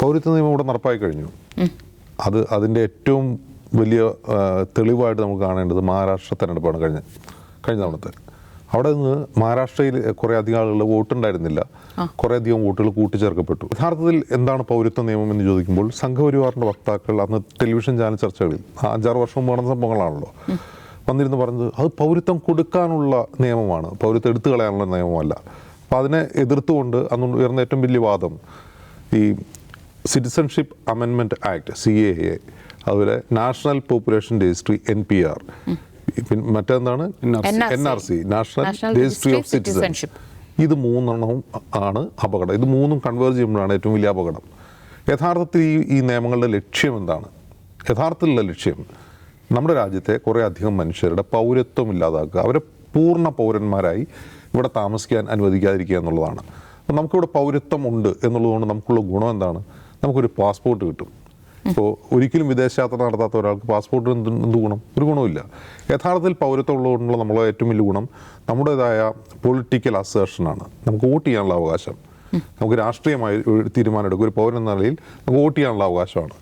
പൗരത്വ നിയമം ഇവിടെ നടപ്പായി കഴിഞ്ഞു. അത് അതിന്റെ ഏറ്റവും വലിയ തെളിവായിട്ട് നമുക്ക് കാണേണ്ടത് മഹാരാഷ്ട്ര തെരഞ്ഞെടുപ്പാണ് കഴിഞ്ഞ കഴിഞ്ഞ തവണത്തെ. അവിടെ നിന്ന് മഹാരാഷ്ട്രയിൽ കുറേ അധികം ആളുകൾ വോട്ടുണ്ടായിരുന്നില്ല കുറേ അധികം വോട്ടുകൾ കൂട്ടിച്ചേർക്കപ്പെട്ടു. യഥാർത്ഥത്തിൽ എന്താണ് പൗരത്വ നിയമം എന്ന് ചോദിക്കുമ്പോൾ സംഘപരിവാറിന്റെ വക്താക്കൾ അന്ന് ടെലിവിഷൻ ചാനൽ ചർച്ചകളിൽ അഞ്ചാറ് വർഷം മുമ്പ് നടന്ന സംഭവങ്ങളാണല്ലോ. വന്നിരുന്ന് പറഞ്ഞത് അത് പൗരത്വം കൊടുക്കാനുള്ള നിയമമാണ്. പൗരത്വം എടുത്തു കളയാനുള്ള നിയമമല്ല. അപ്പോൾ അതിനെ എതിർത്തുകൊണ്ട് അന്ന് ഉയർന്ന ഏറ്റവും വലിയ വാദം ഈ സിറ്റിസൺഷിപ്പ് അമെൻമെന്റ് ആക്ട് സി എ എ അതുപോലെ national population registry N P R പിന്നെ മറ്റെന്താണ്. N R C national registry of citizenship. ഇത് മൂന്നെണ്ണവും ആണ് അപകടം. ഇത് മൂന്നും കൺവേർജ് ചെയ്യുമ്പോഴാണ് ഏറ്റവും വലിയ അപകടം. യഥാർത്ഥത്തിൽ ഈ ഈ നിയമങ്ങളുടെ ലക്ഷ്യം എന്താണ്? യഥാർത്ഥത്തിലുള്ള ലക്ഷ്യം നമ്മുടെ രാജ്യത്തെ കുറേ അധികം മനുഷ്യരുടെ പൗരത്വം ഇല്ലാതാക്കുക അവരെ പൂർണ പൗരന്മാരായി ഇവിടെ താമസിക്കാൻ അനുവദിക്കാതിരിക്കുക എന്നുള്ളതാണ്. അപ്പം നമുക്കിവിടെ പൗരത്വം ഉണ്ട് എന്നുള്ളതുകൊണ്ട് നമുക്കുള്ള ഗുണം എന്താണ്? നമുക്കൊരു പാസ്പോർട്ട് കിട്ടും. ഇപ്പോൾ ഒരിക്കലും വിദേശയാത്ര നടത്താത്ത ഒരാൾക്ക് പാസ്പോർട്ട് എന്ത് എന്ത് ഗുണം? ഒരു ഗുണമില്ല യഥാർത്ഥത്തിൽ പൗരത്വം ഉള്ളതുകൊണ്ടുള്ള നമ്മളെ ഏറ്റവും വലിയ ഗുണം നമ്മുടേതായ പൊളിറ്റിക്കൽ അസേഷനാണ് നമുക്ക് വോട്ട് ചെയ്യാനുള്ള അവകാശം. നമുക്ക് രാഷ്ട്രീയമായി ഒരു തീരുമാനം എടുക്കും. ഒരു പൗരൻ എന്ന നിലയിൽ നമുക്ക് വോട്ട് ചെയ്യാനുള്ള അവകാശമാണ്.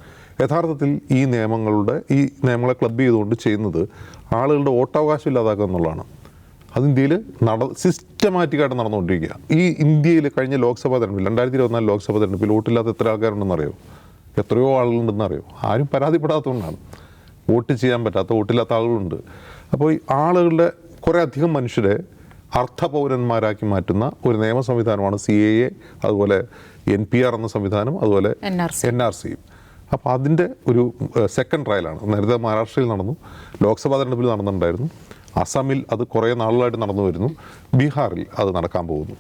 യഥാർത്ഥത്തിൽ ഈ നിയമങ്ങളുടെ ഈ നിയമങ്ങളെ ക്ലബ് ചെയ്തുകൊണ്ട് ചെയ്യുന്നത് ആളുകളുടെ വോട്ടവകാശം ഇല്ലാതാക്കുക എന്നുള്ളതാണ്. അത് ഇന്ത്യയിൽ നട സിസ്റ്റമാറ്റിക്കായിട്ട് നടന്നുകൊണ്ടിരിക്കുക. ഈ ഇന്ത്യയിൽ കഴിഞ്ഞ ലോക്സഭാ തെരഞ്ഞെടുപ്പിൽ രണ്ടായിരത്തി ഇരുപത്തിനാല് ലോക്സഭാ തെരഞ്ഞെടുപ്പിൽ വോട്ടില്ലാത്ത എത്ര ആൾക്കാരുണ്ടെന്ന് അറിയോ എത്രയോ ആളുകളുണ്ടെന്ന് അറിയോ ആരും പരാതിപ്പെടാത്തതുകൊണ്ടാണ്. വോട്ട് ചെയ്യാൻ പറ്റാത്ത വോട്ടില്ലാത്ത ആളുകളുണ്ട്. അപ്പോൾ ഈ ആളുകളുടെ കുറേ അധികം മനുഷ്യരെ അർത്ഥപൗരന്മാരാക്കി മാറ്റുന്ന ഒരു നിയമ സംവിധാനമാണ് സി എ എ അതുപോലെ എൻ പി ആർ എന്ന സംവിധാനം അതുപോലെ. എൻ ആർ സിയും അപ്പോൾ അതിന്റെ ഒരു സെക്കൻഡ് ട്രയലാണ് നേരത്തെ മഹാരാഷ്ട്രയിൽ നടന്നു ലോക്സഭാ തെരഞ്ഞെടുപ്പിൽ നടന്നിട്ടുണ്ടായിരുന്നു. അസമിൽ അത് കുറേ നാളുകളായിട്ട് നടന്നു വരുന്നു. ബീഹാറിൽ അത് നടക്കാൻ പോകുന്നു.